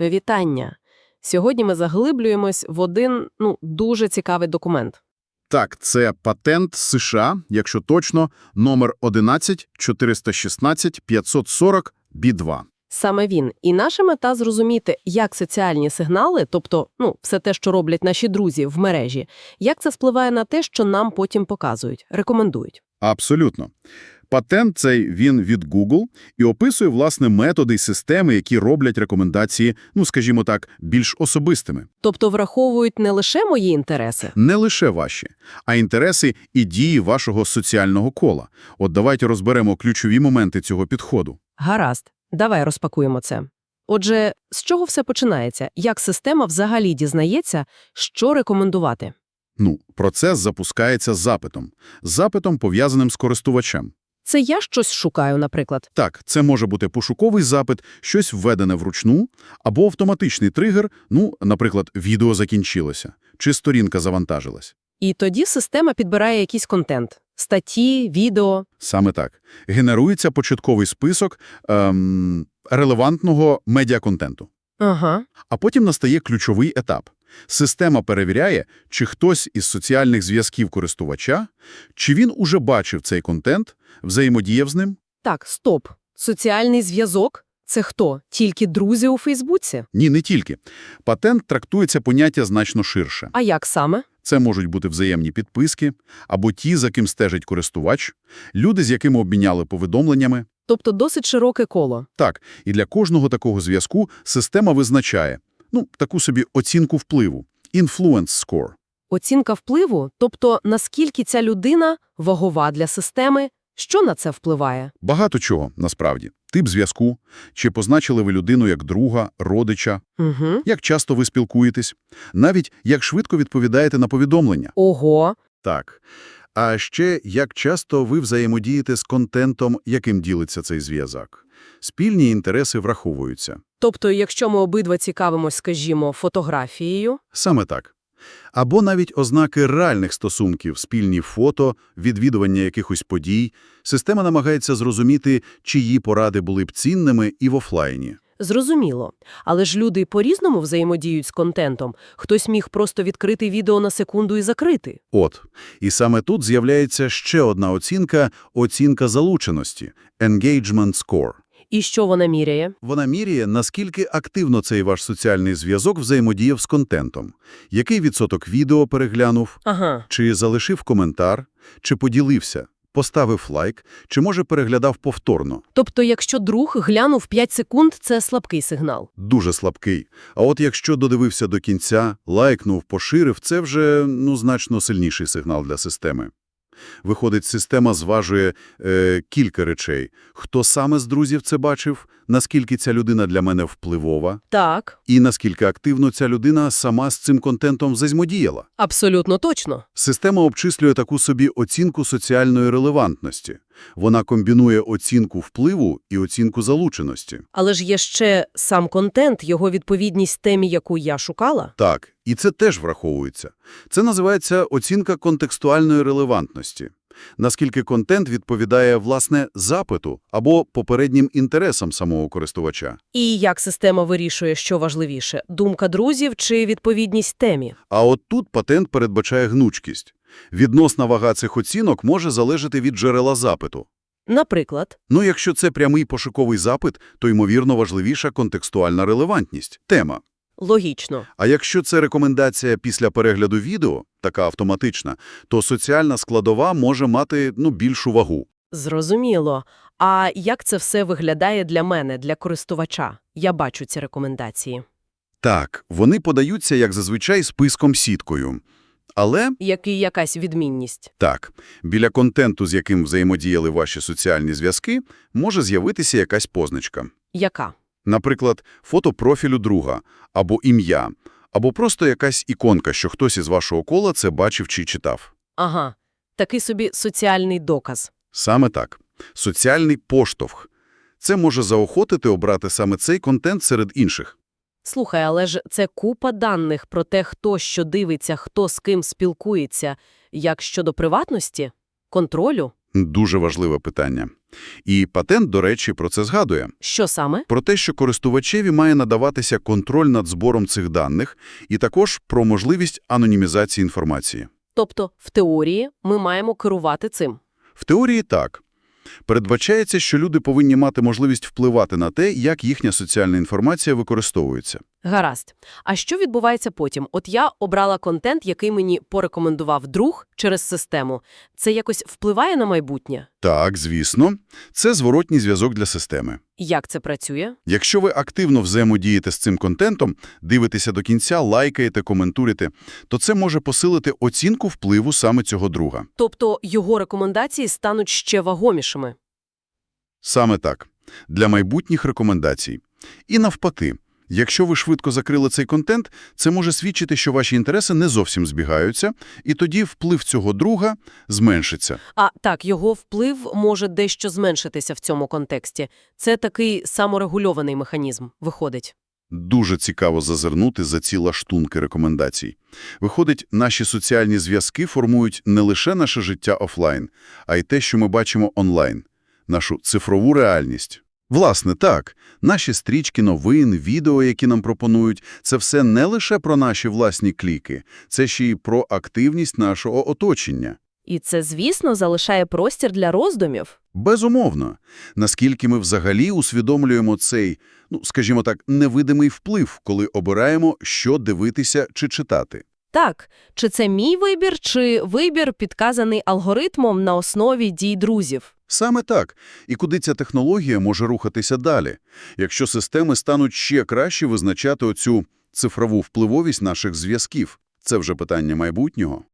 Вітання! Сьогодні ми заглиблюємось в один ну, дуже цікавий документ. Так, це патент США, якщо точно, номер 11 416 540 B2. Саме він. І наша мета зрозуміти, як соціальні сигнали, тобто ну, все те, що роблять наші друзі в мережі, як це впливає на те, що нам потім показують, рекомендують. Абсолютно. Патент цей він від Google і описує, власне, методи й системи, які роблять рекомендації, ну, скажімо так, більш особистими. Тобто враховують не лише мої інтереси. Не лише ваші, а інтереси і дії вашого соціального кола. От давайте розберемо ключові моменти цього підходу. Гаразд, давай розпакуємо це. Отже, з чого все починається? Як система взагалі дізнається, що рекомендувати? Ну, процес запускається запитом. Запитом, пов'язаним з користувачем. Це я щось шукаю, наприклад. Так, це може бути пошуковий запит, щось введене вручну, або автоматичний тригер, ну, наприклад, відео закінчилося, чи сторінка завантажилась. І тоді система підбирає якийсь контент – статті, відео. Саме так. Генерується початковий список ем, релевантного медіаконтенту. Ага. А потім настає ключовий етап. Система перевіряє, чи хтось із соціальних зв'язків користувача, чи він уже бачив цей контент, взаємодіяв з ним. Так, стоп. Соціальний зв'язок – це хто? Тільки друзі у Фейсбуці? Ні, не тільки. Патент трактується поняття значно ширше. А як саме? Це можуть бути взаємні підписки, або ті, за ким стежить користувач, люди, з якими обміняли повідомленнями. Тобто досить широке коло. Так, і для кожного такого зв'язку система визначає, ну, таку собі оцінку впливу – influence score. Оцінка впливу, тобто наскільки ця людина вагова для системи, що на це впливає? Багато чого, насправді. Тип зв'язку, чи позначили ви людину як друга, родича, Угу. як часто ви спілкуєтесь, навіть як швидко відповідаєте на повідомлення. Ого. Так. А ще як часто ви взаємодієте з контентом, яким ділиться цей зв'язок. Спільні інтереси враховуються. Тобто, якщо ми обидва цікавимось, скажімо, фотографією, Саме так. Або навіть ознаки реальних стосунків, спільні фото, відвідування якихось подій, система намагається зрозуміти, чиї поради були б цінними і в офлайні. Зрозуміло. Але ж люди по-різному взаємодіють з контентом. Хтось міг просто відкрити відео на секунду і закрити. От. І саме тут з'являється ще одна оцінка – оцінка залученості – engagement score. І що вона міряє? Вона міряє, наскільки активно цей ваш соціальний зв'язок взаємодіяв з контентом, який відсоток відео переглянув, Ага. чи залишив коментар, чи поділився, поставив лайк, чи, може, переглядав повторно. Тобто, якщо друг глянув 5 секунд, це слабкий сигнал. Дуже слабкий. А от якщо додивився до кінця, лайкнув, поширив, це вже, ну, значно сильніший сигнал для системи. Виходить, система зважує е, кілька речей. Хто саме з друзів це бачив, наскільки ця людина для мене впливова, Так, і наскільки активно ця людина сама з цим контентом зазьмодіяла. абсолютно точно. Система обчислює таку собі оцінку соціальної релевантності. Вона комбінує оцінку впливу і оцінку залученості. Але ж є ще сам контент, його відповідність темі, яку я шукала. Так, і це теж враховується. Це називається оцінка контекстуальної релевантності. Наскільки контент відповідає, власне, запиту або попереднім інтересам самого користувача. І як система вирішує, що важливіше – думка друзів чи відповідність темі? А от тут патент передбачає гнучкість. Відносна вага цих оцінок може залежати від джерела запиту. Наприклад, Ну, якщо це прямий пошуковий запит, то, ймовірно, важливіша контекстуальна релевантність – тема. логічно. А якщо це рекомендація після перегляду відео, така автоматична, то соціальна складова може мати ну, більшу вагу. Зрозуміло. А як це все виглядає для мене, для користувача? Я бачу ці рекомендації. Так, вони подаються, як зазвичай, списком сіткою. Але, Як і якась відмінність. так, біля контенту, з яким взаємодіяли ваші соціальні зв'язки, може з'явитися якась позначка. Яка? Наприклад, фото профілю друга, або ім'я, або просто якась іконка, що хтось із вашого кола це бачив чи читав. Ага. Такий собі соціальний доказ. Саме так. Соціальний поштовх. Це може заохотити обрати саме цей контент серед інших. Слухай, але ж це купа даних про те, хто що дивиться, хто з ким спілкується. Як щодо приватності? Контролю? Дуже важливе питання. І патент, до речі, про це згадує. Що саме? Про те, що користувачеві має надаватися контроль над збором цих даних, і також про можливість анонімізації інформації. Тобто, в теорії ми маємо керувати цим. В теорії так. Передбачається, що люди повинні мати можливість впливати на те, як їхня соціальна інформація використовується. Гаразд. А що відбувається потім? От я обрала контент, який мені порекомендував друг через систему. Це якось впливає на майбутнє? Так, звісно, це зворотній зв'язок для системи. Як це працює? Якщо ви активно взаємодієте з цим контентом, дивитеся до кінця, лайкаєте, коментуєте, то це може посилити оцінку впливу саме цього друга. Тобто його рекомендації стануть ще вагомішими. Саме так. Для майбутніх рекомендацій. І навпаки, якщо ви швидко закрили цей контент, це може свідчити, що ваші інтереси не зовсім збігаються, і тоді вплив цього друга зменшиться. А так, його вплив може дещо зменшитися в цьому контексті. Це такий саморегульований механізм, виходить. Дуже цікаво зазирнути за ці лаштунки рекомендацій. Виходить, наші соціальні зв'язки формують не лише наше життя офлайн, а й те, що ми бачимо онлайн, нашу цифрову реальність. Власне, так, наші стрічки новин, відео, які нам пропонують, це все не лише про наші власні кліки, це ще й про активність нашого оточення. І це, звісно, залишає простір для роздумів. Безумовно. Наскільки ми взагалі усвідомлюємо цей, ну, скажімо так, невидимий вплив, коли обираємо, що дивитися чи читати. Так, чи це мій вибір, чи вибір, підказаний алгоритмом на основі дій друзів? Саме так. І куди ця технологія може рухатися далі? Якщо системи стануть ще краще визначати оцю цифрову впливовість наших зв'язків, це вже питання майбутнього.